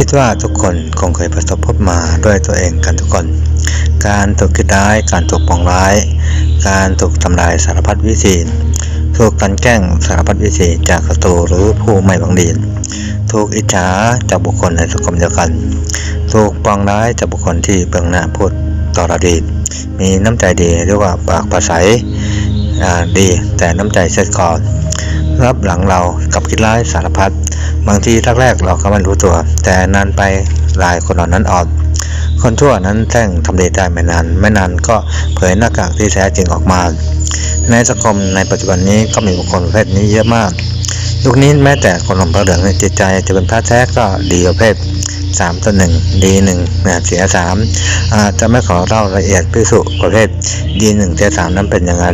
คิดว่าทุกคนคงเคยประสบพบมาด้วยตัวเองกันทุกคน การถูกคิดร้าย การถูกปองร้าย การถูกทำลายสารพัดวิธีถูกกันแกล้งสารพัดวิธีจากศัตรูหรือผู้ไม่หวังดีถูกอิจฉาจากบุคคลในสังคมเดียวกัน ถูกปองร้ายจากบุคคลที่เบื้องหน้าพูดต่อราดีมีน้ำใจดีเรียกว่าปากภาษาดีแต่น้ำใจเสียก่อนรับหลังเรากับคิดร้ายสารพัด บางทีแรกๆเราก็ไม่รู้ตัว แต่นานไปหลายคนเหล่านั้นออกคนชั่วนั้นแท่งทำดีได้ไม่นาน ไม่นานก็เผยหน้ากากที่แท้จริงออกมา ในสังคมในปัจจุบันนี้ก็มีบุคคลประเภทนี้เยอะมากยุคนี้แม้แต่คนหลงพระเหลืองในจิตใจจะเป็นพระแท้ก็ดีประเภทสามต่อหนึ่งดีหนึ่งเสียสามอาจจะไม่ขอเล่าละเอียดพิสุประเภทดีหนึ่งเสียสามนั้นเป็นยังไง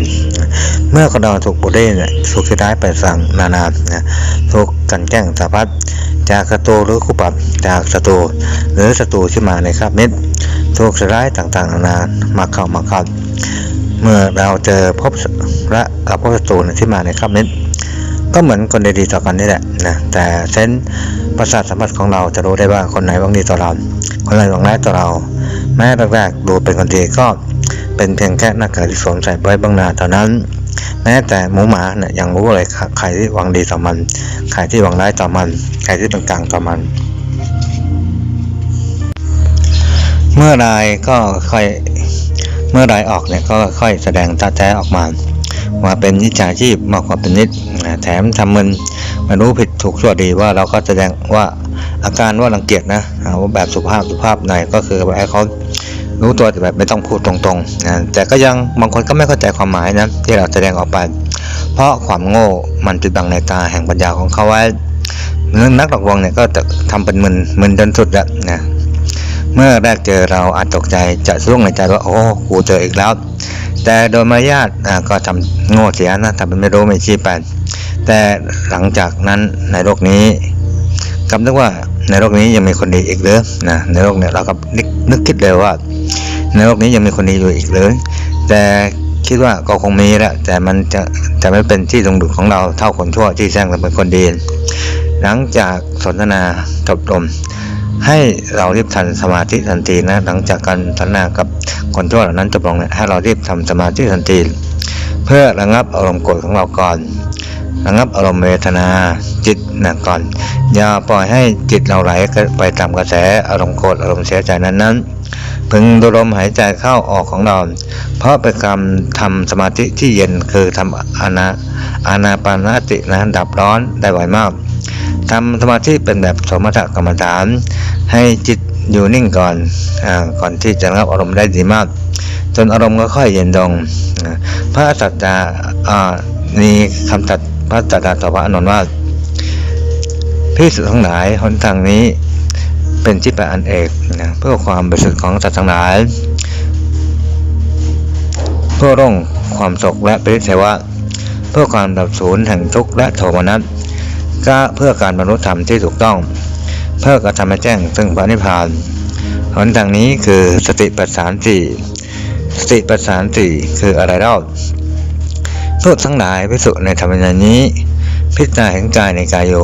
เมื่อคนเราถูกบุรีเนี่ยถูกคิดร้ายไปสั่งนานานะถูกกันแกล้งสาพัดจากศัตรูหรือคู่ปรับจากศัตรูหรือศัตรูที่มาในคราบมิตรถูกร้ายต่างๆ นานามาเข้ามาเข้าเมื่อเราเจอพบและกับพบศัตรูที่มาในคราบมิตรก็เหมือนคนดีๆต่อกันนี่แหละนะแต่เซนประสาทสัมผัสของเราจะรู้ได้ว่าคนไหนหวังดีต่อเรา คนไหนหวังร้ายต่อเรา แม้แรกๆดูเป็นคนดีก็เป็นเพียงแค่หน้ากากที่สวมใส่ไว้บางนาเท่านั้น แม้แต่หมูหมาเนี่ยยังรู้เลยใครที่หวังดีต่อมัน ใครที่หวังร้ายต่อมัน ใครที่เป็นกลางต่อมัน เมื่อใดก็ค่อยเมื่อใดออกเนี่ยก็ค่อยแสดงตาแท้ออกมาว่าเป็นนิจาชีพมากกว่าเป็นนิดแถมทำมันมันรู้ผิดถูกชั่วดีว่าเราก็แสดงว่าอาการว่ารังเกียจนะว่าแบบสุภาพสุภาพหน่อยก็คือแบบให้เขา รู้ตัวแต่แบบไม่ต้องพูดตรงๆนะแต่ก็ยังบางคนก็ไม่เข้าใจความหมายนะที่เราแสดงออกไป เพราะความโง่มันปิดบังในตาแห่งปัญญาของเขาไว้เนักหลอกลวงเนี่ยก็จะทำเป็นมึนมึนจนสุดแล้วนะเมื่อแรกเจอเราอาจตกใจจะสุ่งในใจว่าโอ้กูเจออีกแล้ว แต่โดยมารยาทก็ทำโง่เสียนะทำเป็นไม่รู้ไม่ชี้ไปแต่หลังจากนั้นในโลกนี้กำนึกว่า ในโลกนี้ยังมีคนดีอีกหรือนะในโลกเนี้เราก็นึกคิดเลยว่า ในโลกนี้ยังมีคนดีอยู่อีกหรือแต่คิดว่าก็คงมีแหละแต่มันจะจะไม่เป็นที่ตรงดุดของเราเท่าคนชั่วที่แซงเป็นคนดีหลังจากสนทนาจบลมให้เรารีบทันสมาธิทันทีนะ หลังจากการสนทนากับคนชั่วเหล่านั้นจบลงเนี่ยให้เรารีบทำสมาธิทันที เพื่อระงับอารมณ์โกรธของเราก่อน ระงับอารมณ์เวทนาจิตนะก่อน อย่าปล่อยให้จิตเราไหลไปตามกระแสอารมณ์โกรธอารมณ์เสียใจนั้นนั้นพึงดูลมหายใจเข้าออกของเรา เพราะเป็นการทำสมาธิที่เย็นคือทำอานาอานาปานาตินะดับร้อนได้ไวมากทำสมาธิเป็นแบบสมถกรรมฐาน ให้จิตอยู่นิ่งก่อนอก่อนที่จะรับอารมณ์ได้ดีมาก จนอารมณ์ก็ค่อยเย็นลงพระสัจจา มีคำตัดพระจัดาตวะอนนท์ว่า พิสุทั้งหลายหนทางนี้เป็นจิตปอันเอกนะเพื่อความบริสุทธิ์ของสัตว์ทั้งหลาย เพื่อร่องความโศกและปริเทวะ เพื่อความดับสูญแห่งทุกข์และโทมนัสก็เพื่อการบรรลุธรรมที่ถูกต้อง เพื่อกระทำให้แจ้งซึ่งพระนิพพานหนทางนี้คือสติปัฏฐานสี่สติปัฏฐานสี่คืออะไรเล่า ทูตทั้งหลายพิสุในธรรมญานี้ พิจารณาเห็นกายในกายโย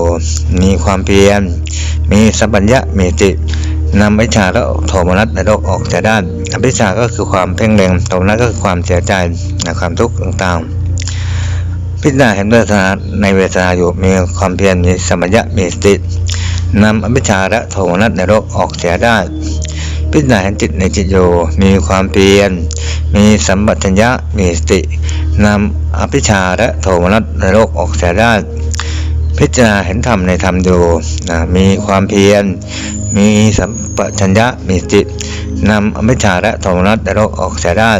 มีความเพียร มีสัมปัญญะมีจิตนำวิชาและโทมนัสในโลกออกจากด้านอภิชาก็คือความเพ่งเล็งโทมนัสก็คือความเสียใจในความทุกข์ต่างๆ พิจารณาเห็นเวทนาในเวทนาอยู่มีความเพียรมีสัมปัญญะมีจิตนำอภิชาและโทมนัสในโลกออกเสียได้ พิจารณาเห็นจิตในจิตโย มีความเพียร มีสัมปชัญญะ มีสตินำอภิชาและโทมนัสในโลกออกเสียได้พิจารณาเห็นธรรมในธรรมดูนะมีความเพียร มีสัมปชัญญะ มีจินำอภิชาและโทมนัสในโลกออกเสียได้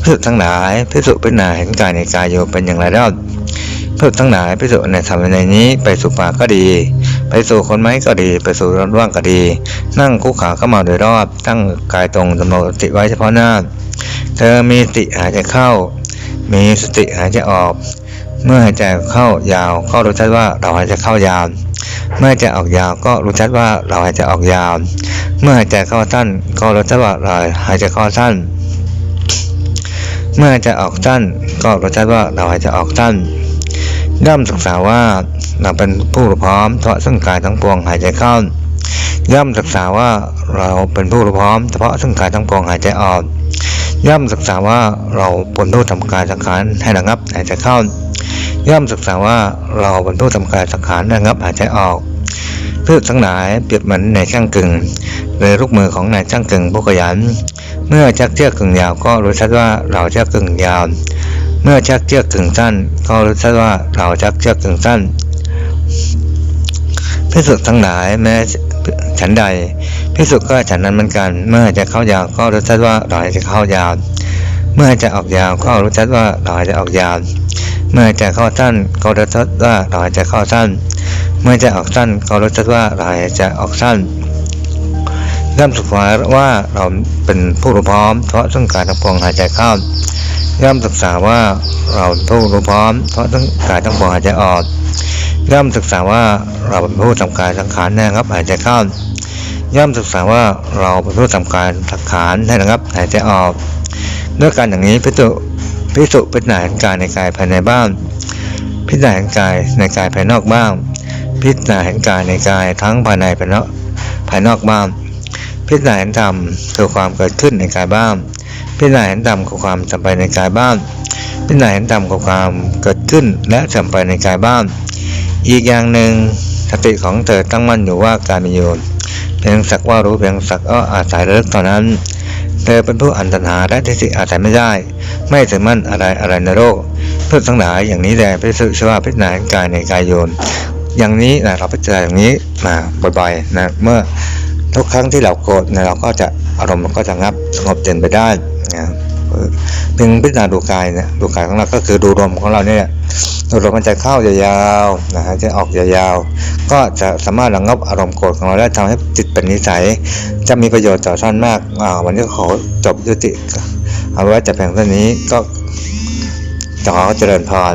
พิสุทั้งหลายพิสุพิจารณาเห็นกายในกายโยเป็นอย่างไรเล่าพิ สุทั้งหลายพิสุในธรรมในนี้ ไปสู่ป่าก็ดี ไปสู่คนไม้ก็ดี ไปสู่ร้อนว่างก็ดี นั่งคุกขาเข้ามาโดยรอบ ตั้งกายตรงดำรงสติไว้เฉพาะหน้า เธอมีสติหายใจเข้า มีสติหายใจออก เมื่อหายใจเข้ายาวก็รู้ชัดว่าเราหายใจเข้ายาว เมื่อหายใจออกยาวก็รู้ชัดว่าเราหายใจออกยาว เมื่อหายใจเข้าสั้นก็รู้ชัดว่าเราหายใจเข้าสั้นเมื่อหายใจออกสั้นก็รู้ชัดว่าเราหายใจออกสั้น ย่อมศึกษาว่าเราเป็นผู้พร้อมเฉพาะซึ่งกายทั้งปวงหายใจเข้า ย่อมศึกษาว่าเราเป็นผู้รู้พร้อมเฉพาะซึ่งกายทั้งปวงหายใจออก ย่อมศึกษาว่าเราเป็นผู้ทำกายสังขารให้ระงับหายใจเข้า ย่อมศึกษาว่าเราเป็นผู้ทำกายสังขารระงับหายใจออกพืชทั้งหลายเปรียบเหมือนในช่างกึ่งในลูกมือของนายช่างกึ่งผู้ขยัน เมื่อชักเชือกกึ่งยาวก็รู้ชัดว่าเราชักกึ่งยาว เมื่อชักเชือกกึ่งสั้นก็รู้ชัดว่าเราชักเชือกกึ่งสั้นพิสุทั้งหลายแม้ฉันใดพิสุก็ฉันนั้นเหมือนกัน เมื่อจะเข้ายาวก็รู้ชัดว่าเราจะเข้ายาว เมื่อจะออกยาวก็รู้ชัดว่าเราจะออกยาว เมื่อจะเข้าสั้นก็รู้ชัดว่าเราจะเข้าสั้น เมื่อจะออกสั้นก็รู้ชัดว่าเราจะออกสั้นย่อมศึกษาว่าเราเป็นผู้รู้พร้อมเพราะซึ่งการทั้งปวงหายใจเข้า ย่อมศึกษาว่าเราเป็นผู้รู้พร้อม เพราะซึ่งกายทั้งปวงหายใจออก ย่อมศึกษาว่าเราเป็นผู้ทำกายสังขารแน่ครับหายใจเข้าย่อมศึกษาว่าเราเป็นผู้ทำการสังขารให้ระงับหายใจออกด้วยการอย่างนี้พิจุพิสุพิจารณาเห็นกายในกายภายในบ้านพิจารณาเห็นกายในกายภายนอกบ้าง พิจารณาเห็นกายในกายทั้งภายในภายนอกภายนอกบ้าง พิจารณาเห็นธรรมคือความเกิดขึ้นในกายบ้าง พิจารณาเห็นธรรมคือความจำไปในกายบ้าง พิจารณาเห็นธรรมคือความเกิดขึ้นและจำไปในกายบ้าง อีกอย่างหนึ่งสติของเธอตั้งมั่นอยู่ว่าการมีอยู่เพียงสักว่ารู้เพียงสักก็อาศัยระลึกเท่านั้น เธอเป็นผู้อันตรหาและที่สิอาศัยไม่ได้ ไม่ถือมั่นอะไรอะไรในโลกเพื่อทั้งหลายอย่างนี้แหละพิสุชว่าพิจารณากายในกายโยน อย่างนี้นะเราพิจารณาอย่างนี้มาบ่อยๆนะเมื่อ ทุกครั้งที่เราโกรธนะเราก็จะอารมณ์มันก็จะงับสงบเย็นไปได้นะเออเพียงพิจารณาดูกายนี่ยดูกายของเราก็คือดูลมของเราเนี่ยดูลมมันจะเข้ายาวๆนะฮะจะออกยาวๆ ก็จะสามารถระงับอารมณ์โกรธของเราได้ทำให้จิตเป็นนิสัย จะมีประโยชน์ต่อท่านมากอ่าวันนี้ขอจบยุติเอาไว้แต่เพียงเท่านี้ก็ขอเจริญพร